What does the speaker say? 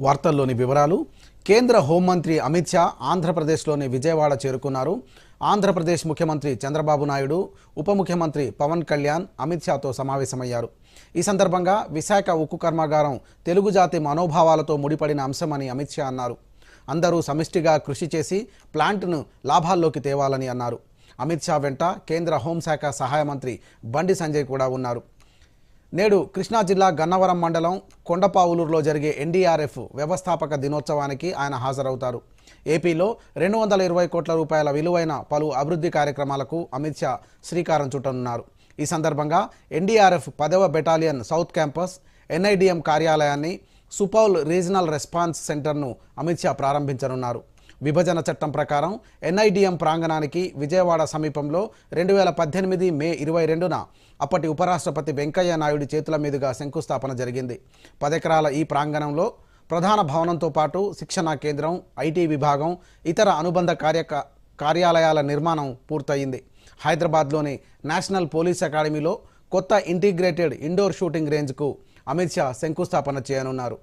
వార్తల్లోని వివరాలు. కేంద్ర హోంమంత్రి అమిత్ షా ఆంధ్రప్రదేశ్లోని విజయవాడ చేరుకున్నారు. ఆంధ్రప్రదేశ్ ముఖ్యమంత్రి చంద్రబాబు నాయుడు ఉప ముఖ్యమంత్రి పవన్ కళ్యాణ్ అమిత్ షాతో సమావేశమయ్యారు. ఈ సందర్భంగా విశాఖ ఉక్కు కర్మాగారం తెలుగు జాతి మనోభావాలతో ముడిపడిన అంశమని అమిత్ షా అన్నారు. అందరూ సమిష్టిగా కృషి చేసి ప్లాంట్ను లాభాల్లోకి తేవాలని అన్నారు. అమిత్ షా వెంట కేంద్ర హోంశాఖ సహాయ మంత్రి బండి సంజయ్ కూడా ఉన్నారు. నేడు కృష్ణా జిల్లా గన్నవరం మండలం కొండపావులూరులో జరిగే ఎన్డీఆర్ఎఫ్ వ్యవస్థాపక దినోత్సవానికి ఆయన హాజరవుతారు. ఏపీలో రెండు వందల ఇరవై కోట్ల రూపాయల విలువైన పలు అభివృద్ధి కార్యక్రమాలకు అమిత్ షా శ్రీకారం చుట్టనున్నారు. ఈ సందర్భంగా ఎన్డీఆర్ఎఫ్ పదవ బెటాలియన్ సౌత్ క్యాంపస్ ఎన్ఐడిఎం కార్యాలయాన్ని సుపౌల్ రీజనల్ రెస్పాన్స్ సెంటర్ను అమిత్ షా ప్రారంభించనున్నారు. విభజన చట్టం ప్రకారం ఎన్ఐడిఎం ప్రాంగణానికి విజయవాడ సమీపంలో రెండు వేల పద్దెనిమిది మే ఇరవై రెండున అప్పటి ఉపరాష్ట్రపతి వెంకయ్య నాయుడు చేతుల మీదుగా శంకుస్థాపన జరిగింది. పదెకరాల ఈ ప్రాంగణంలో ప్రధాన భవనంతో పాటు శిక్షణా కేంద్రం ఐటీ విభాగం ఇతర అనుబంధ కార్యక కార్యాలయాల నిర్మాణం పూర్తయింది. హైదరాబాద్లోని నేషనల్ పోలీస్ అకాడమీలో కొత్త ఇంటిగ్రేటెడ్ ఇండోర్ షూటింగ్ రేంజ్కు అమిత్ షా శంకుస్థాపన చేయనున్నారు.